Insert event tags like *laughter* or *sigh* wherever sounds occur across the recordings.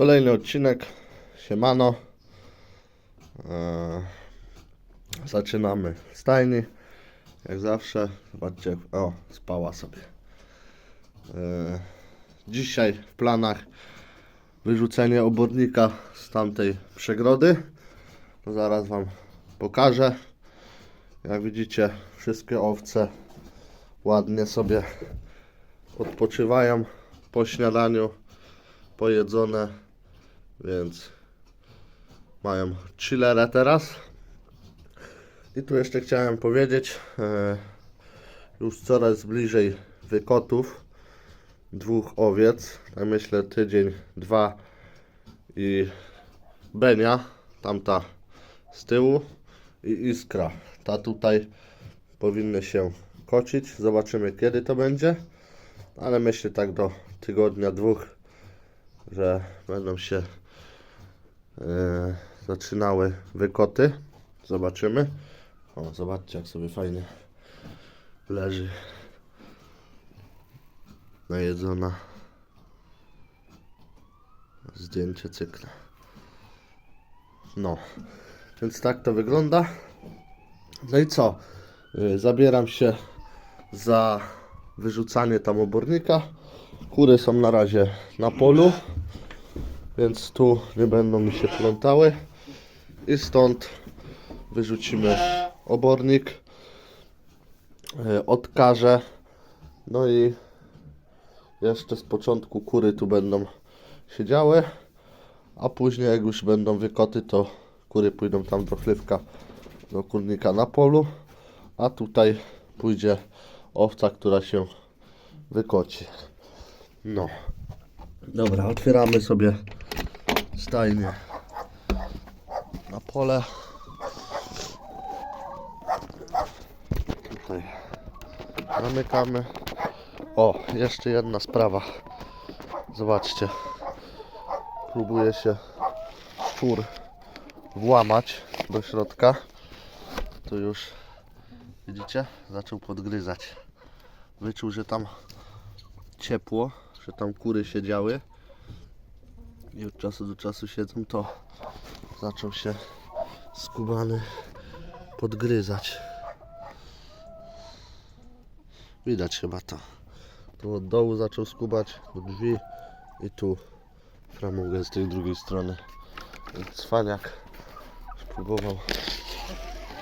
Kolejny odcinek. Siemano. Eee, zaczynamy stajni. Jak zawsze. Zobaczcie. O, spała sobie. Eee, dzisiaj w planach wyrzucenie obornika z tamtej przegrody. To zaraz Wam pokażę. Jak widzicie, wszystkie owce ładnie sobie odpoczywają po śniadaniu, pojedzone, więc mają chillerę teraz. I tu jeszcze chciałem powiedzieć, e, już coraz bliżej wykotów dwóch owiec, tak myślę tydzień, dwa i Benia, tamta z tyłu i Iskra, ta tutaj powinny się kocić, zobaczymy kiedy to będzie, ale myślę tak do tygodnia, dwóch, że będą się zaczynały wykoty, zobaczymy. O, zobaczcie jak sobie fajnie leży najedzona zdjęcie cykla. No, więc tak to wygląda. No i co? Y, Zabieram się za wyrzucanie tam obornika. Kury są na razie na polu, więc tu nie będą mi się plątały. I stąd wyrzucimy obornik, y, odkażę. No i jeszcze z początku kury tu będą siedziały, a później jak już będą wykoty, to kury pójdą tam do chlewka, do kurnika na polu, a tutaj pójdzie owca, która się wykoci. No. Dobra, otwieramy sobie stajnię na pole. Tutaj zamykamy. O, jeszcze jedna sprawa. Zobaczcie. Próbuje się szczur włamać do środka. To już widzicie? Zaczął podgryzać. Wyczuł, że tam ciepło, że tam kury siedziały. I od czasu do czasu siedzą, to zaczął się skubany podgryzać. Widać chyba to. Tu od dołu zaczął skubać do drzwi i tu framugę z tej drugiej strony. Cwaniak spróbował,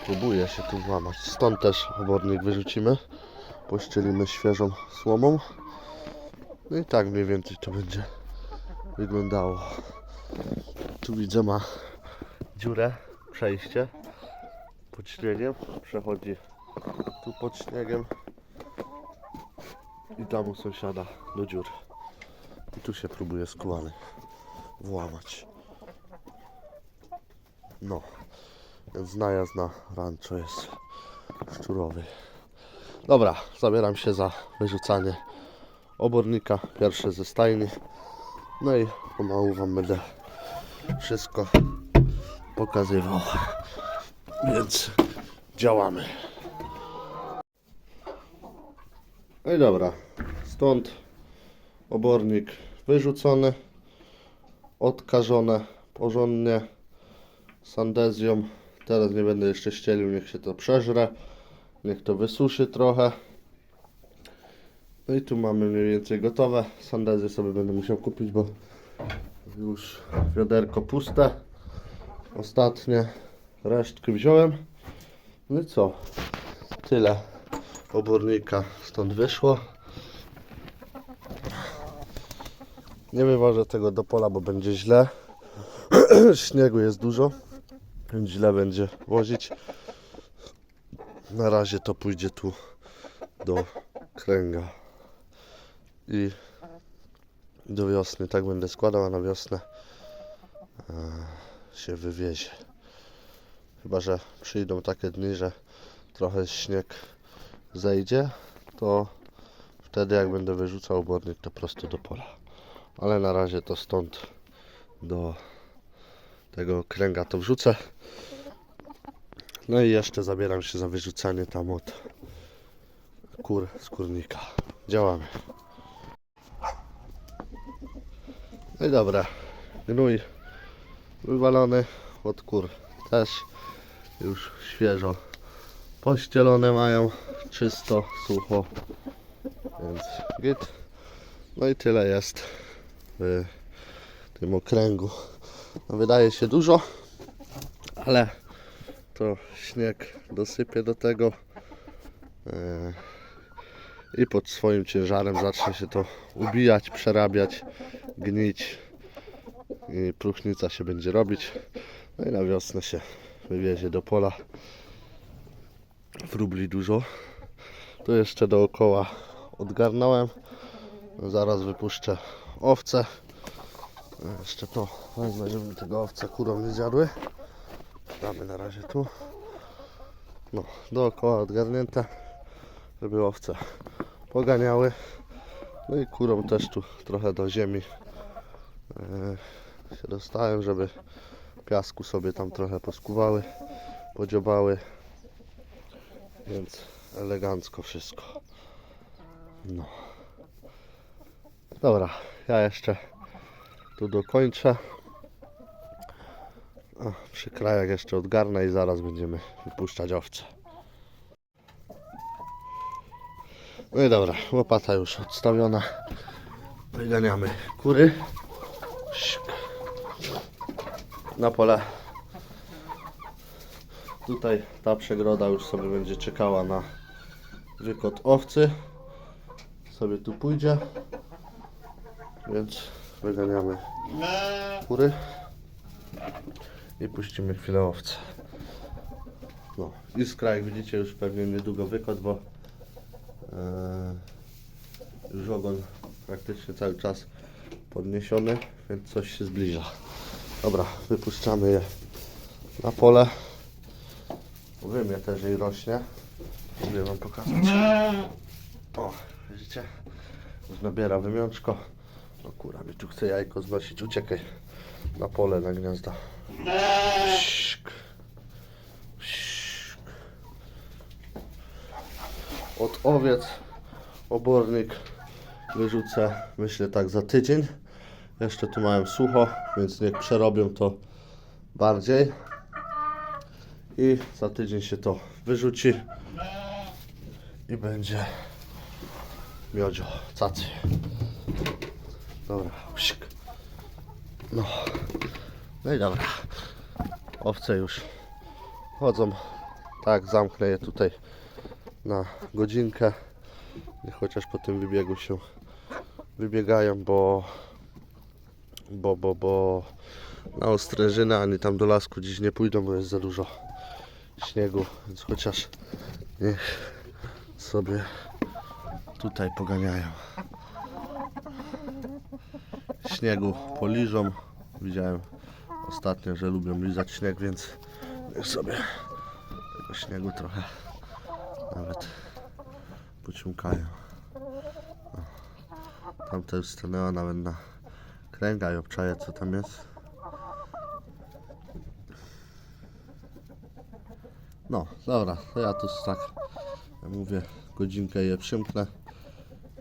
próbuje się tu włamać. Stąd też obornik wyrzucimy. Pościelimy świeżą słomą. No i tak mniej więcej to będzie wyglądało. Tu widzę ma dziurę, przejście pod śniegiem. Przechodzi tu pod śniegiem i tam u sąsiada do dziur. I tu się próbuje skłany włamać. No, więc najazd na rancho jest szczurowy. Dobra, zabieram się za wyrzucanie obornika, pierwsze ze stajni. No i pomału Wam będę wszystko pokazywał. Więc działamy. No i dobra, stąd obornik wyrzucony, odkażone porządnie sandezją. Teraz nie będę jeszcze ścielił, niech się to przeżre, niech to wysuszy trochę. No i tu mamy mniej więcej gotowe. Sandezję sobie będę musiał kupić, bo już wiaderko puste. Ostatnie resztki wziąłem. No i co? Tyle obornika stąd wyszło. Nie wywożę tego do pola, bo będzie źle. *clears throat* Śniegu jest dużo, więc źle będzie wozić. Na razie to pójdzie tu do kręga. I do wiosny tak będę składał, a na wiosnę e, się wywiezie. Chyba, że przyjdą takie dni, że trochę śnieg zejdzie, to wtedy jak będę wyrzucał obornik, to prosto do pola. Ale na razie to stąd do tego kręga to wrzucę. No i jeszcze zabieram się za wyrzucanie tam od kur z kurnika. Działamy. No i dobra. gnój wywalony od kur. Też już świeżo. Pościelone mają czysto, sucho więc git. No i tyle jest w tym okręgu. No, wydaje się dużo ale to śnieg dosypie do tego. E, i pod swoim ciężarem zacznie się to ubijać, przerabiać, gnić i próchnica się będzie robić. No i na wiosnę się wywiezie do pola. Wróbli dużo. Tu jeszcze dookoła odgarnąłem. Zaraz wypuszczę owce. Jeszcze to wezmę, żeby tego owca kurą nie zjadły. Damy na razie tu. No, dookoła odgarnięte, żeby owce poganiały. No i kurą też tu trochę do ziemi e, się dostałem, żeby piasku sobie tam trochę poskuwały, podziobały. Więc elegancko wszystko. No. Dobra, ja jeszcze tu dokończę. O, przy krajach jeszcze odgarnę i zaraz będziemy wypuszczać owce. No i dobra, łopata już odstawiona. Wyganiamy kury. Na pole. Tutaj ta przegroda już sobie będzie czekała na wykot owcy. Sobie tu pójdzie. Więc wyganiamy kury i puścimy chwilę owce. No, iskra jak widzicie już pewnie niedługo wykot, bo już ogon praktycznie cały czas podniesiony, więc coś się zbliża. Dobra, wypuszczamy je na pole. Wymie też jej rośnie. Sobie wam pokazać. O, widzicie? Już nabiera wymiączko. No kura mi tu chce jajko znosić. Uciekaj na pole, na gniazda. Od owiec obornik wyrzucę myślę tak za tydzień. Jeszcze tu mają sucho, więc niech przerobią to bardziej. I za tydzień się to wyrzuci i będzie miodzio, cacy. Dobra, psik. No. No i dobra. Owce już chodzą. Tak, zamknę je tutaj na godzinkę. Chociaż po tym wybiegu się wybiegają, bo bo, bo, bo na ostrężynę ani tam do lasku dziś nie pójdą, bo jest za dużo śniegu, więc chociaż niech sobie tutaj poganiają. Śniegu poliżą. Widziałem ostatnio, że lubią lizać śnieg, więc niech sobie tego śniegu trochę nawet pociąkają. Tamta już stanęła nawet na kręga i obczaja co tam jest. No, dobra, to ja tu tak, ja mówię, godzinkę je przymknę.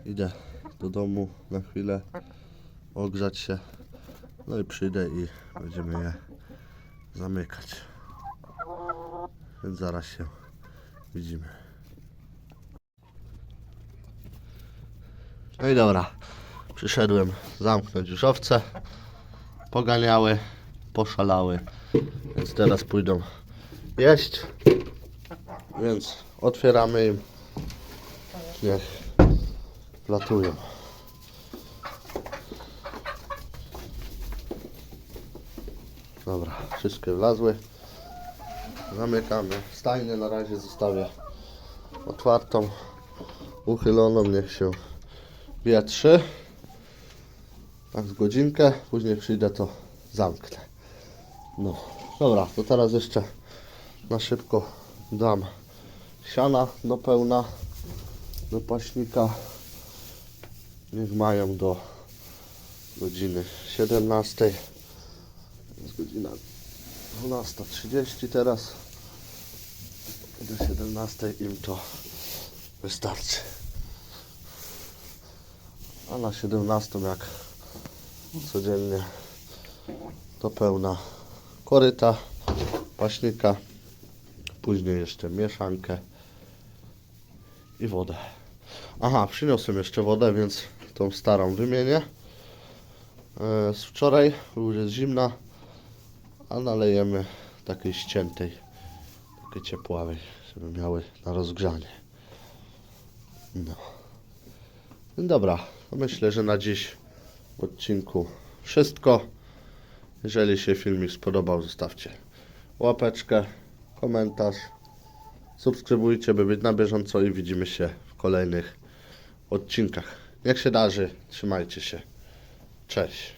Idę do domu na chwilę, ogrzać się. No i przyjdę i będziemy je zamykać. Więc zaraz się widzimy. No i dobra, przyszedłem zamknąć już owce. Poganiały, poszalały, więc teraz pójdą jeść. Więc otwieramy im. Niech latują. Dobra, wszystkie wlazły. Zamykamy. Stajnię na razie zostawię otwartą, uchyloną, niech się wietrzy. Tak z godzinkę, później przyjdę to zamknę. No, dobra, to teraz jeszcze na szybko dam siana do pełna do paśnika. Niech mają do godziny 17. Jest godzina 12.30 teraz. Do 17 im to wystarczy. A na 17 jak codziennie do pełna koryta, paśnika, później jeszcze mieszankę i wodę. Aha, przyniosłem jeszcze wodę, więc tą starą wymienię. E, Z wczoraj, już jest zimna, a nalejemy takiej ściętej, takiej ciepławej, żeby miały na rozgrzanie. No. Dobra, to myślę, że na dziś w odcinku wszystko. Jeżeli się filmik spodobał, zostawcie łapeczkę, komentarz, subskrybujcie, by być na bieżąco i widzimy się w kolejnych odcinkach. Niech się darzy, trzymajcie się. Cześć.